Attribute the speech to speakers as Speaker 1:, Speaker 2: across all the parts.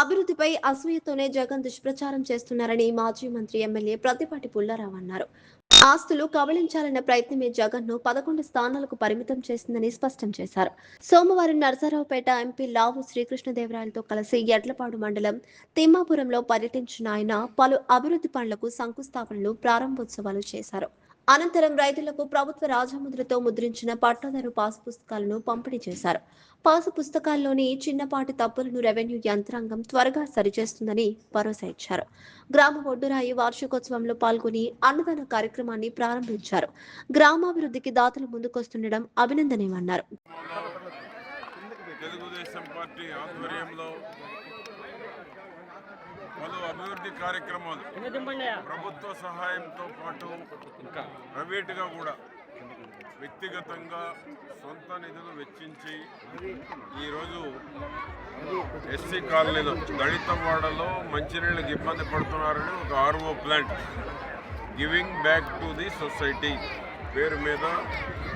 Speaker 1: అభివృద్ధిపై అసూయతోనే జగన్ దుష్ప్రచారం చేస్తున్నారని మాజీ మంత్రి ఎమ్మెల్యే ప్రతిపాటి పుల్లారావు అన్నారు. ఆస్తులు కబళించాలన్న ప్రయత్నమే జగన్ను పదకొండు స్థానాలకు పరిమితం చేసిందని స్పష్టం చేశారు. సోమవారం నరసరావుపేట ఎంపీ లావు శ్రీకృష్ణదేవరాయలతో కలిసి ఎడ్లపాడు మండలం తిమ్మాపురంలో పర్యటించిన ఆయన పలు అభివృద్ధి పనులకు శంకుస్థాపనలు ప్రారంభోత్సవాలు చేశారు. అనంతరం రైతులకు ప్రభుత్వ రాజముద్రతో ముద్రించిన పట్టాదారు పాసు పుస్తకాలను పంపిణీ చేశారు. పాసు పుస్తకాల్లోని చిన్నపాటి తప్పులను రెవెన్యూ యంత్రాంగం త్వరగా సరిచేస్తుందని భరోసా ఇచ్చారు. గ్రామ ఒడ్డురాయి వార్షికోత్సవంలో పాల్గొని అన్నదాన కార్యక్రమాన్ని ప్రారంభించారు. గ్రామాభివృద్ధికి దాతలు ముందుకొస్తుండడం అభినందనీయమన్నారు.
Speaker 2: తెలుగుదేశం పార్టీ ఆధ్వర్యంలో పలు అభివృద్ధి కార్యక్రమాలు ప్రభుత్వ సహాయంతో పాటు ప్రైవేటుగా కూడా వ్యక్తిగతంగా సొంత నిధులు వెచ్చించి ఈరోజు ఎస్సీ కాలనీలో దళిత వాడలో మంచినీళ్ళకి ఇబ్బంది పడుతున్నారని ఒక RO plant giving back to the society పేరు మీద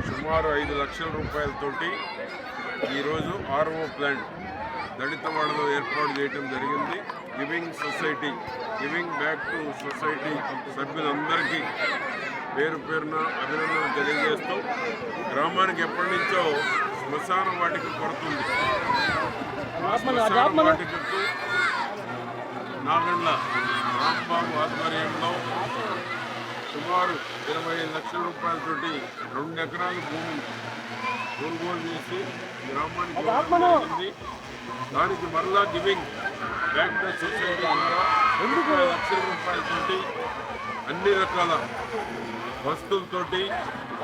Speaker 2: సుమారు ఐదు లక్షల రూపాయలతోటి ఈరోజు ఆర్ఓ ప్లాంట్ దళితవాడలో ఏర్పాటు చేయడం జరిగింది. Giving society giving back to society సభ్యులందరికీ పేరు పేరున అభినందనలు తెలియజేస్తూ గ్రామానికి ఎప్పటి నుంచో శ్మశాన వాటికి కొడుతుంది శ్మశాన వాటికకు నాగండ్ల రాంబాబు ఆధ్వర్యంలో సుమారు ఇరవై లక్షల రూపాయలతోటి రెండు ఎకరాల భూమి కొనుగోలు చేసి గ్రామానికి దానికి మరలా గివింగ్ బ్యాంక్ సొసైటీ ద్వారా లక్షల రూపాయలతోటి అన్ని రకాల వస్తువులతోటి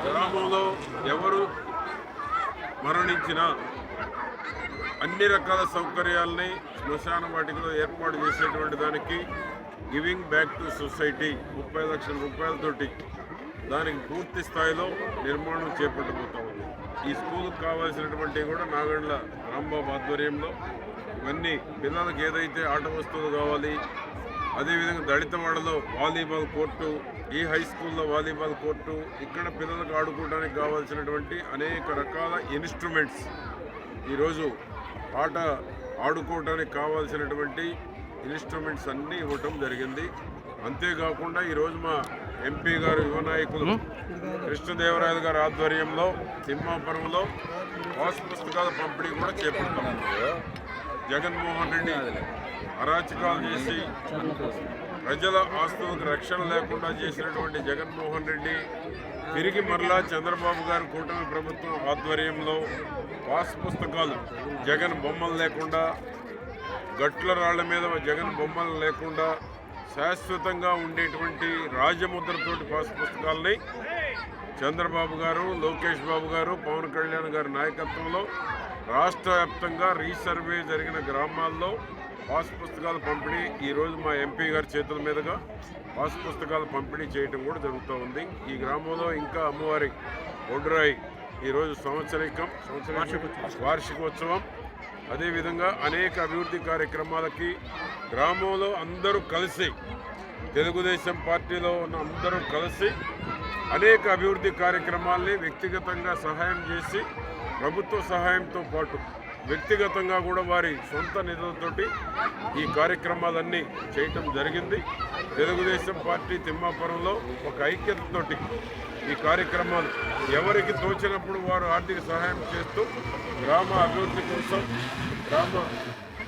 Speaker 2: గ్రామంలో ఎవరు మరణించినా అన్ని రకాల సౌకర్యాలని శ్మశాన వాటికలో ఏర్పాటు చేసేటువంటి దానికి గివింగ్ బ్యాక్ టు సొసైటీ ముప్పై లక్షల రూపాయలతోటి దానికి పూర్తి స్థాయిలో నిర్మాణం చేపట్టబోతాం ఈ స్కూల్కి కావాల్సినటువంటి కూడా నాగండ్ల రాంబాబు ఆధ్వర్యంలో ఇవన్నీ పిల్లలకు ఏదైతే ఆట వస్తువులు కావాలి అదేవిధంగా దళితవాడలో వాలీబాల్ కోర్టు ఈ హై స్కూల్లో వాలీబాల్ కోర్టు ఇక్కడ పిల్లలకు ఆడుకోవడానికి కావాల్సినటువంటి అనేక రకాల ఇన్స్ట్రుమెంట్స్. ఈరోజు ఆట ఆడుకోవడానికి కావాల్సినటువంటి ఇన్స్ట్రుమెంట్స్ అన్నీ ఇవ్వటం జరిగింది. అంతేకాకుండా ఈరోజు మా ఎంపీ గారు యువ నాయకులు కృష్ణదేవరాయలు గారి ఆధ్వర్యంలో తిమ్మాపురంలో పాస్ పుస్తకాల పంపిణీ కూడా చేపడతాం. జగన్మోహన్ రెడ్డి అరాచకాలు చేసి ప్రజల ఆస్తులకు రక్షణ లేకుండా చేసినటువంటి జగన్మోహన్ రెడ్డి తిరిగి మరలా చంద్రబాబు గారి కూటమి ప్రభుత్వం ఆధ్వర్యంలో పాస్ పుస్తకాలు జగన్ బొమ్మలు లేకుండా గట్ల రాళ్ళ మీద జగన్ బొమ్మలు లేకుండా శాశ్వతంగా ఉండేటువంటి రాజముద్రతోటి పాస్ పుస్తకాలని చంద్రబాబు గారు లోకేష్ బాబు గారు పవన్ కళ్యాణ్ గారి నాయకత్వంలో రాష్ట్ర వ్యాప్తంగా రీసర్వే జరిగిన గ్రామాల్లో పాస్ పుస్తకాల పంపిణీ ఈరోజు మా ఎంపీ గారి చేతుల మీదుగా పాస్ పుస్తకాల పంపిణీ చేయడం కూడా జరుగుతూ ఉంది. ఈ గ్రామంలో ఇంకా అమ్మవారి ఒడ్రాయి ఈరోజు సంవత్సరికం సంవత్సరం వార్షికోత్సవం. అదేవిధంగా అనేక అభివృద్ధి కార్యక్రమాలకి గ్రామంలో అందరూ కలిసి తెలుగుదేశం పార్టీలో ఉన్న అందరూ కలిసి అనేక అభివృద్ధి కార్యక్రమాల్ని వ్యక్తిగతంగా సహాయం చేసి ప్రభుత్వ సహాయంతో పాటు వ్యక్తిగతంగా కూడా వారి సొంత నిధులతోటి ఈ కార్యక్రమాలన్నీ చేయటం జరిగింది. తెలుగుదేశం పార్టీ తిమ్మాపురంలో ఒక ఐక్యతతోటి ఈ కార్యక్రమాలు ఎవరికి తోచినప్పుడు వారు ఆర్థిక సహాయం చేస్తూ గ్రామ అభివృద్ధి కోసం గ్రామ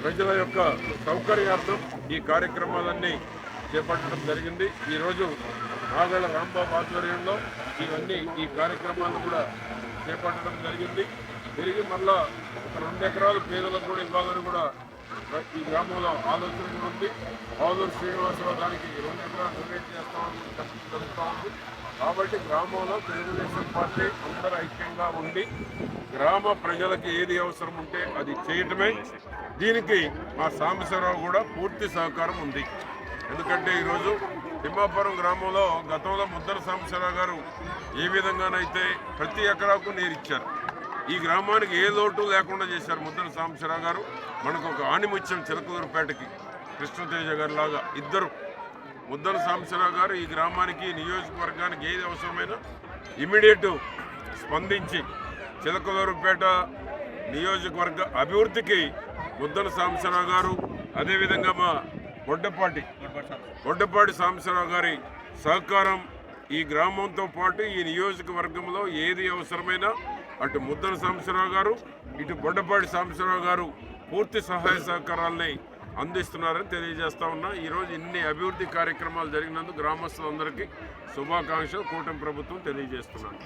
Speaker 2: ప్రజల యొక్క సౌకర్యార్థం ఈ కార్యక్రమాలన్నీ చేపట్టడం జరిగింది. ఈరోజు నాగళ్ళ రాంబాబు ఆధ్వర్యంలో ఇవన్నీ ఈ కార్యక్రమాలు కూడా చేపట్టడం జరిగింది. తిరిగి మళ్ళా ఒక రెండు ఎకరాలు పేదలకు కూడా ఇవ్వాలని కూడా ఈ గ్రామంలో ఆలోచన ఉంది. ఆలూరు శ్రీనివాసరావు దానికి రెండు ఎకరాలు డొనేట్ చేస్తామని జరుగుతూ ఉంది. కాబట్టి గ్రామంలో తెలుగుదేశం పార్టీ అందరూ ఐక్యంగా ఉండి గ్రామ ప్రజలకు ఏది అవసరం ఉంటే అది చేయటమే. దీనికి మా సాంబశివరావు కూడా పూర్తి సహకారం ఉంది. ఎందుకంటే ఈరోజు తిమ్మాపురం గ్రామంలో గతంలో ముద్దర సాంబశివరావు గారు ఏ విధంగానైతే ప్రతి ఎకరాకు నీరు ఇచ్చారు ఈ గ్రామానికి ఏ లోటు లేకుండా చేశారు ముద్దర సాంబశివరావు గారు మనకు ఒక ఆణిముత్యం చిలకూరుపేటకి కృష్ణతేజ గారి లాగా ఇద్దరు ముద్దన సాంబశివరావు గారు ఈ గ్రామానికి నియోజకవర్గానికి ఏది అవసరమైనా ఇమీడియట్ స్పందించి చిలకలూరుపేట నియోజకవర్గ అభివృద్ధికి ముద్దన సాంబశివరావు గారు అదేవిధంగా మా బొడ్డపాటి బొడ్డపాటి సాంబశివరావు గారి సహకారం ఈ గ్రామంతో పాటు ఈ నియోజకవర్గంలో ఏది అవసరమైనా అటు ముద్దల సాంబశివరావు గారు ఇటు బొడ్డపాటి సాంబశివరావు గారు పూర్తి సహాయ సహకారాలని అందిస్తున్నారని తెలియజేస్తా ఉన్నా. ఈరోజు ఇన్ని అభివృద్ధి కార్యక్రమాలు జరిగినందుకు గ్రామస్తులందరికీ శుభాకాంక్షలు. కూటమి ప్రభుత్వం తెలియజేస్తున్నాను